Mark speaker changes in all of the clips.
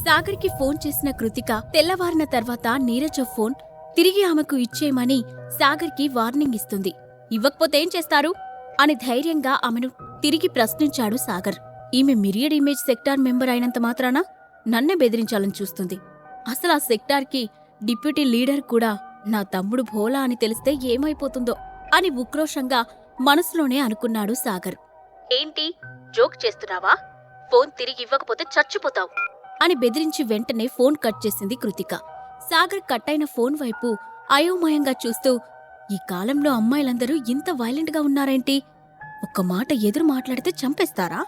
Speaker 1: సాగర్కి phone చేసిన కృతిక తెల్లవారిన తర్వాత Neeraja phone తిరిగి ఆమెకు ఇచ్చేయమని సాగర్కి వార్నింగ్ ఇస్తుంది. ఇవ్వకపోతే ఏం చేస్తారు? అని ధైర్యంగా ఆమెను తిరిగి ప్రశ్నించాడు సాగర్. ఈమె మిరియడ్ ఇమేజ్ సెక్టార్ మెంబర్ అయినంత మాత్రాన? నన్నే బెదిరించాలని చూస్తుంది. అసలు ఆ సెక్టార్కి డిప్యూటీ లీడర్ కూడా నా తమ్ముడు భోలా అని తెలిస్తే ఏమైపోతుందో అని ఉక్రోషంగా మనసులోనే అనుకున్నాడు సాగర్. ఏంటి? జోక్ చేస్తున్నావా? ఫోన్ తిరిగి ఇవ్వకపోతే చచ్చిపోతావు. అని బెదిరించి వెంటనే ఫోన్ కట్ చేసింది కృతిక. సాగర్ కట్ అయిన ఫోన్ వైపు అయోమయంగా చూస్తూ ఈ కాలంలో అమ్మాయిలందరూ ఇంత వైలెంట్గా ఉన్నారేంటి? ఒక్క మాట ఎదురు మాట్లాడితే చంపేస్తారా?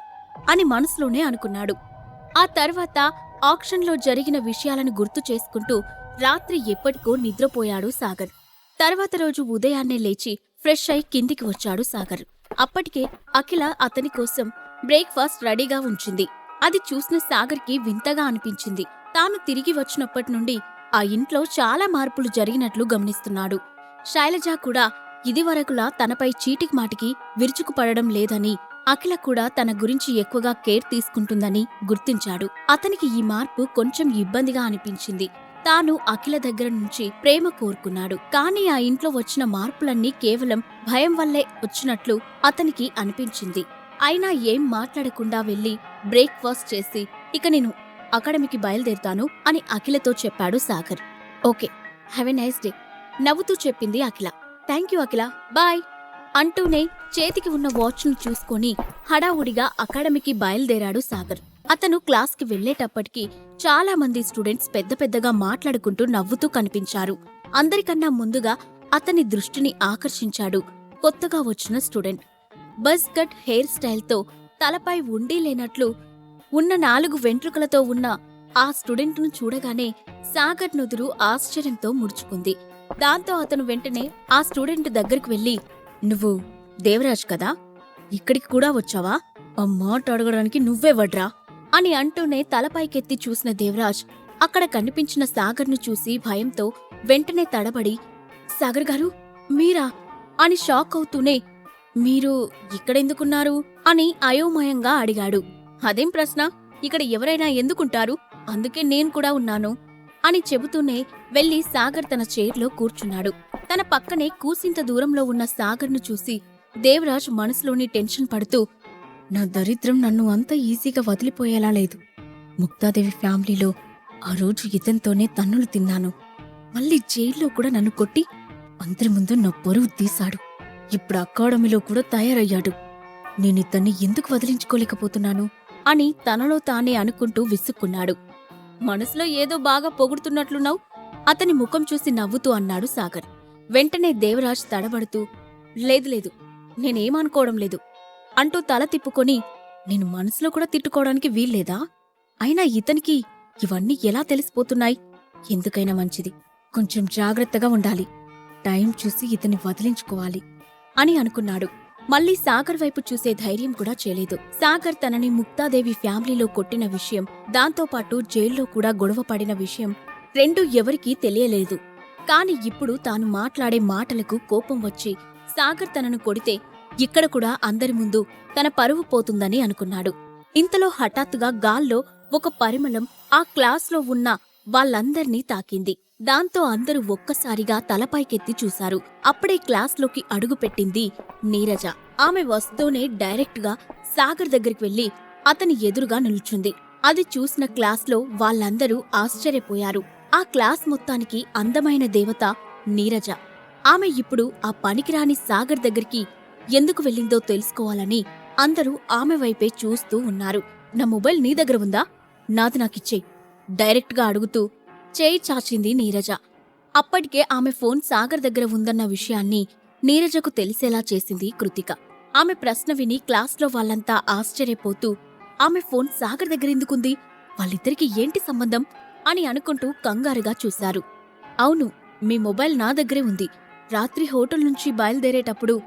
Speaker 1: అని మనసులోనే అనుకున్నాడు. ఆ తర్వాత ఆక్షన్లో జరిగిన విషయాలను గుర్తు చేసుకుంటూ రాత్రి ఎప్పటికో నిద్రపోయాడు సాగర్. తర్వాత రోజు ఉదయాన్నే లేచి ఫ్రెష్ అయి కిందికి వచ్చాడు సాగర్. అప్పటికే అఖిల అతని కోసం బ్రేక్ఫాస్ట్ రెడీగా ఉంచింది. అది చూసిన సాగర్కి వింతగా అనిపించింది. తాను తిరిగి వచ్చినప్పటి నుండి ఆ ఇంట్లో చాలా మార్పులు జరిగినట్లు గమనిస్తున్నాడు. శైలజ కూడా ఇదివరకులా తనపై చీటికి మాటికి విరుచుకుపడడం లేదని అఖిల కూడా తన గురించి ఎక్కువగా కేర్ తీసుకుంటుందని గుర్తించాడు. అతనికి ఈ మార్పు కొంచెం ఇబ్బందిగా అనిపించింది. తాను అఖిల దగ్గర నుంచి ప్రేమ కోరుకున్నాడు. కానీ ఆ ఇంట్లో వచ్చిన మార్పులన్నీ కేవలం భయం వల్లే వచ్చినట్లు అతనికి అనిపించింది. అయినా ఏం మాట్లాడకుండా వెళ్ళి బ్రేక్ఫాస్ట్ చేసి ఇక నేను అకాడమీకి బయలుదేరుతాను అని అఖిలతో చెప్పాడు Sagar. Okay have a nice day. నవ్వుతూ చెప్పింది Akhila. Thank you Akhila. Bye. అంటూనే చేతికి ఉన్న వాచ్ను చూసుకొని హడావుడిగా అకాడమీకి బయలుదేరాడు సాగర్. అతను క్లాస్కి వెళ్ళేటప్పటికీ చాలా మంది స్టూడెంట్స్ పెద్ద పెద్దగా మాట్లాడుకుంటూ నవ్వుతూ కనిపించారు. అందరికన్నా ముందుగా అతని దృష్టిని ఆకర్షించాడు కొత్తగా వచ్చిన స్టూడెంట్. బస్ కట్ హెయిర్ స్టైల్తో తలపై ఉండి లేనట్లు ఉన్న నాలుగు వెంట్రుకలతో ఉన్న ఆ స్టూడెంట్ను చూడగానే సాగర్ నుదురు ఆశ్చర్యంతో ముడుచుకుంది. దాంతో అతను వెంటనే ఆ స్టూడెంట్ దగ్గరికి వెళ్ళి నువ్వు దేవరాజ్ కదా? ఇక్కడికి కూడా వచ్చావా? ఆ మాట అడగడానికి నువ్వే వడ్రా? అని అంటూనే తలపైకెత్తి చూసిన దేవరాజ్ అక్కడ కనిపించిన సాగర్ను చూసి భయంతో వెంటనే తడబడి సాగర్ గారు మీరా? అని షాక్ అవుతూనే మీరు ఇక్కడెందుకున్నారు? అని అయోమయంగా అడిగాడు. అదేం ప్రశ్న? ఇక్కడ ఎవరైనా ఎందుకుంటారు? అందుకే నేను కూడా ఉన్నాను. అని చెబుతూనే వెళ్ళి సాగర్ తన చైర్లో కూర్చున్నాడు. తన పక్కనే కూసింత దూరంలో ఉన్న సాగర్ను చూసి దేవరాజ్ మనసులోని టెన్షన్ పడుతూ నా దరిద్రం నన్ను అంత ఈజీగా వదిలిపోయేలా లేదు. ముక్తాదేవి ఫ్యామిలీలో ఆ రోజు ఇతనితోనే తన్నులు తిన్నాను. మళ్ళీ జైల్లో కూడా నన్ను కొట్టి అందరి ముందు నా పొరువు తీశాడు. ఇప్పుడు అకాడమీలో కూడా తయారయ్యాడు. నేనితన్ని ఎందుకు వదిలించుకోలేకపోతున్నాను? అని తనలో తానే అనుకుంటూ విసుక్కున్నాడు. మనసులో ఏదో బాగా పొగుడుతున్నట్లున్నావు? అతని ముఖం చూసి నవ్వుతూ అన్నాడు సాగర్. వెంటనే దేవరాజ్ తడబడుతూ లేదు లేదు నేనేమనుకోవడం లేదు. అంటూ తల తిప్పుకొని నేను మనసులో కూడా తిట్టుకోవడానికి వీల్లేదా? అయినా ఇతనికి ఇవన్నీ ఎలా తెలిసిపోతున్నాయి? ఎందుకైనా మంచిది. కొంచెం జాగ్రత్తగా ఉండాలి. టైం చూసి ఇతన్ని వదిలించుకోవాలి. అని అనుకున్నాడు. మళ్ళీ సాగర్ వైపు చూసే ధైర్యం కూడా చేయలేదు. సాగర్ తనని ముక్తాదేవి ఫ్యామిలీలో కొట్టిన విషయం దాంతోపాటు జైల్లో కూడా గొడవ పడిన విషయం రెండూ ఎవరికీ తెలియలేదు. కాని ఇప్పుడు తాను మాట్లాడే మాటలకు కోపం వచ్చి సాగర్ తనను కొడితే ఇక్కడ కూడా అందరి ముందు తన పరువు పోతుందని అనుకున్నాడు. ఇంతలో హఠాత్తుగా గాల్లో ఒక పరిమళం ఆ క్లాస్లో ఉన్న వాళ్ళందర్నీ తాకింది. దాంతో అందరూ ఒక్కసారిగా తలపైకెత్తి చూశారు. అప్పుడే క్లాస్లోకి అడుగుపెట్టింది నీరజ. ఆమె వస్తూనే డైరెక్ట్గా సాగర్ దగ్గరికి వెళ్ళి అతని ఎదురుగా నిల్చుంది. అది చూసిన క్లాస్లో వాళ్ళందరూ ఆశ్చర్యపోయారు. ఆ క్లాస్ మొత్తానికి అందమైన దేవత నీరజ. ఆమె ఇప్పుడు ఆ పనికిరాని సాగర్ దగ్గరికి ఎందుకు వెళ్ళిందో తెలుసుకోవాలని అందరూ ఆమె వైపే చూస్తూ ఉన్నారు. నా మొబైల్ నీ దగ్గర ఉందా? నాది నాకిచ్చేయి. డైరెక్ట్గా అడుగుతూ చేయి చాచింది నీరజ. అప్పటికే ఆమె ఫోన్ సాగర్ దగ్గర ఉందన్న విషయాన్ని నీరజకు తెలిసేలా చేసింది కృతిక. ఆమె ప్రశ్న విని క్లాస్లో వాళ్ళంతా ఆశ్చర్యపోతూ ఆమె ఫోన్ సాగర్ దగ్గర ఎందుకుంది? వాళ్ళిద్దరికి ఏంటి సంబంధం? అని అనుకుంటూ కంగారుగా చూశారు. అవును మీ మొబైల్ నా దగ్గరే ఉంది. రాత్రి హోటల్ నుంచి బయలుదేరేటప్పుడు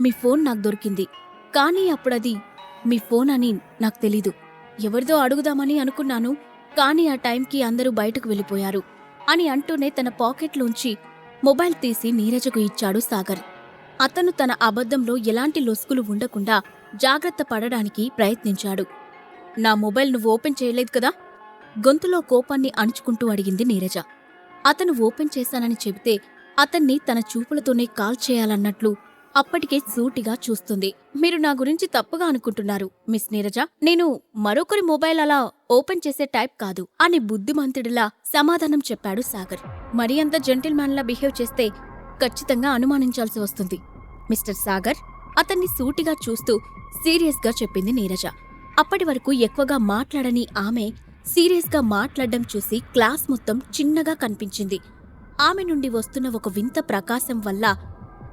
Speaker 1: మీ ఫోన్ నాకు దొరికింది. కానీ అప్పుడది మీ ఫోన్ అని నాకు తెలీదు. ఎవరిదో అడుగుదామని అనుకున్నాను. కానీ ఆ టైంకి అందరూ బయటకు వెళ్ళిపోయారు అని అంటూనే తన పాకెట్లోంచి మొబైల్ తీసి నీరజకు ఇచ్చాడు సాగర్. అతను తన అబద్ధంలో ఎలాంటి లొసుకులు ఉండకుండా జాగ్రత్త పడడానికి ప్రయత్నించాడు. నా మొబైల్ నువ్వు ఓపెన్ చేయలేదు కదా? గొంతులో కోపాన్ని అణుచుకుంటూ అడిగింది నీరజ. అతను ఓపెన్ చేశానని చెబితే అతన్ని తన చూపులతోనే కాల్ చేయాలన్నట్లు అప్పటికే సూటిగా చూస్తుంది. మీరు నా గురించి తప్పుగా అనుకుంటున్నారు మిస్ నీరజ. నేను మరొకరి మొబైల్ అలా ఓపెన్ చేసే టైప్ కాదు అని బుద్ధిమంతుడిలా సమాధానం చెప్పాడు సాగర్. మరీ అంత జెంటిల్మ్యాన్లా బిహేవ్ చేస్తే ఖచ్చితంగా అనుమానించాల్సి వస్తుంది మిస్టర్ సాగర్. అతన్ని సూటిగా చూస్తూ సీరియస్గా చెప్పింది నీరజ. అప్పటి వరకు ఎక్కువగా మాట్లాడని ఆమె సీరియస్గా మాట్లాడడం చూసి క్లాస్ మొత్తం చిన్నగా కనిపించింది. ఆమె నుండి వస్తున్న ఒక వింత ప్రకాశం వల్ల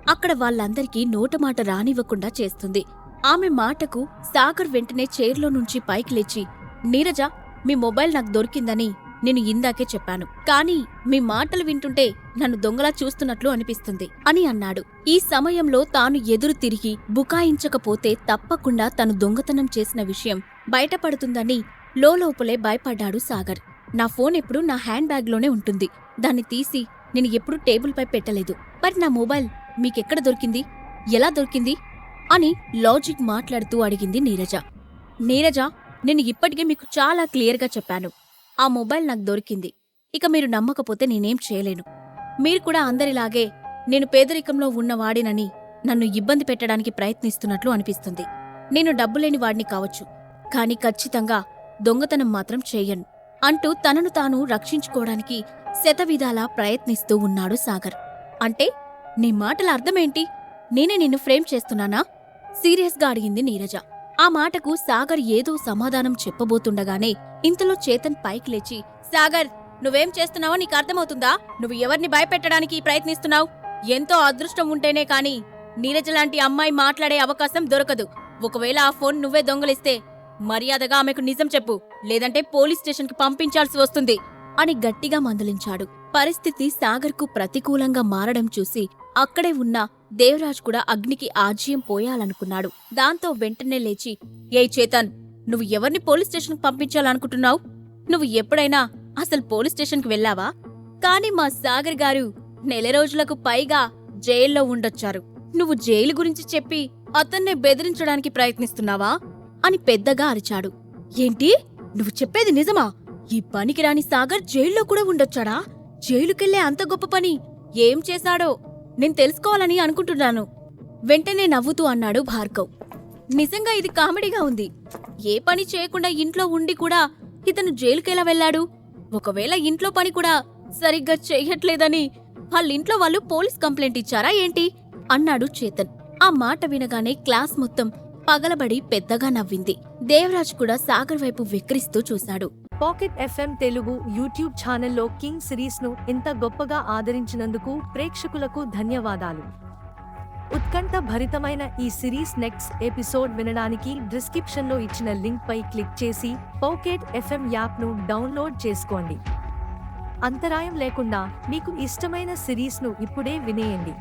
Speaker 1: అక్కడ వాళ్ళందరికీ నోటమాట రానివ్వకుండా చేస్తుంది. ఆమె మాటకు సాగర్ వెంటనే చైర్లో నుంచి పైకి లేచి నీరజ మీ మొబైల్ నాకు దొరికిందని నేను ఇందాకే చెప్పాను. కానీ మీ మాటలు వింటుంటే నన్ను దొంగలా చూస్తున్నట్లు అనిపిస్తుంది అని అన్నాడు. ఈ సమయంలో తాను ఎదురు తిరిగి బుకాయించకపోతే తప్పకుండా తను దొంగతనం చేసిన విషయం బయటపడుతుందని లోపలే భయపడ్డాడు సాగర్. నా ఫోన్ ఎప్పుడు నా హ్యాండ్ బ్యాగ్లోనే ఉంటుంది. దాన్ని తీసి నేను ఎప్పుడూ టేబుల్పై పెట్టలేదు. మరి నా మొబైల్ మీకెక్కడ దొరికింది? ఎలా దొరికింది? అని లాజిక్ మాట్లాడుతూ అడిగింది నీరజ. నీరజ నేను ఇప్పటికే మీకు చాలా క్లియర్గా చెప్పాను. ఆ మొబైల్ నాకు దొరికింది. ఇక మీరు నమ్మకపోతే నేనేం చేయలేను. మీరు కూడా అందరిలాగే నేను పేదరికంలో ఉన్నవాడినని నన్ను ఇబ్బంది పెట్టడానికి ప్రయత్నిస్తున్నట్లు అనిపిస్తుంది. నేను డబ్బులేని వాడిని కావచ్చు. కాని ఖచ్చితంగా దొంగతనం మాత్రం చేయను. అంటూ తనను తాను రక్షించుకోవడానికి శతవిధాలా ప్రయత్నిస్తూ ఉన్నాడు సాగర్. అంటే నీ మాటల అర్థమేంటి? నేనే నిన్ను ఫ్రేమ్ చేస్తున్నానా? సీరియస్గా అడిగింది నీరజ. ఆ మాటకు సాగర్ ఏదో సమాధానం చెప్పబోతుండగానే ఇంతలో చేతన్ పైకి లేచి సాగర్ నువ్వేం చేస్తున్నావో నీకు అర్థమవుతుందా? నువ్వు ఎవరిని భయపెట్టడానికి ప్రయత్నిస్తున్నావు? ఎంతో అదృష్టం ఉంటేనే కాని నీరజ లాంటి అమ్మాయి మాట్లాడే అవకాశం దొరకదు. ఒకవేళ ఆ ఫోన్ నువ్వే దొంగలిస్తే మర్యాదగా ఆమెకు నిజం చెప్పు. లేదంటే పోలీస్ స్టేషన్కి పంపించాల్సి వస్తుంది. అని గట్టిగా మందలించాడు. పరిస్థితి సాగర్కు ప్రతికూలంగా మారడం చూసి అక్కడే ఉన్న దేవరాజ్ కూడా అగ్నికి ఆజ్యం పోయాలనుకున్నాడు. దాంతో వెంటనే లేచి ఏ చేతన్ నువ్వు ఎవరిని పోలీస్ స్టేషన్కి పంపించాలనుకుంటున్నావు? నువ్వు ఎప్పుడైనా అసలు పోలీస్ స్టేషన్కి వెళ్ళావా? కాని మా సాగర్ గారు నెల రోజులకు పైగా జైల్లో ఉండొచ్చారు. నువ్వు జైలు గురించి చెప్పి అతన్నే బెదిరించడానికి ప్రయత్నిస్తున్నావా? అని పెద్దగా అరిచాడు. ఏంటి? నువ్వు చెప్పేది నిజమా? ఈ పనికిరాని సాగర్ జైల్లో కూడా ఉండొచ్చాడా? జైలుకెళ్ళే అంత గొప్ప పని ఏం చేశాడో నేను తెలుసుకోవాలని అనుకుంటున్నాను. వెంటనే నవ్వుతూ అన్నాడు భార్గవ్. నిజంగా ఇది కామెడీగా ఉంది. ఏ పని చేయకుండా ఇంట్లో ఉండి కూడా ఇతను జైలుకెలా వెళ్ళాడు? ఒకవేళ ఇంట్లో పని కూడా సరిగ్గా చేయట్లేదని వాళ్ళింట్లో వాళ్ళు పోలీస్ కంప్లైంట్ ఇచ్చారా ఏంటి? అన్నాడు చేతన్. ఆ మాట వినగానే క్లాస్ మొత్తం పగలబడి పెద్దగా నవ్వింది. దేవరాజ్ కూడా సాగర్ వైపు వెక్కిరిస్తూ చూశాడు.
Speaker 2: పాకెట్ ఎఫ్ఎం తెలుగు యూట్యూబ్ ఛానల్లో కింగ్ సిరీస్ను ఇంత గొప్పగా ఆదరించినందుకు ప్రేక్షకులకు ధన్యవాదాలు. ఉత్కంఠ భరితమైన ఈ సిరీస్ నెక్స్ట్ ఎపిసోడ్ వినడానికి డిస్క్రిప్షన్లో ఇచ్చిన లింక్పై క్లిక్ చేసి పాకెట్ ఎఫ్ఎం యాప్ను డౌన్లోడ్ చేసుకోండి. అంతరాయం లేకుండా మీకు ఇష్టమైన సిరీస్ను ఇప్పుడే వినేయండి.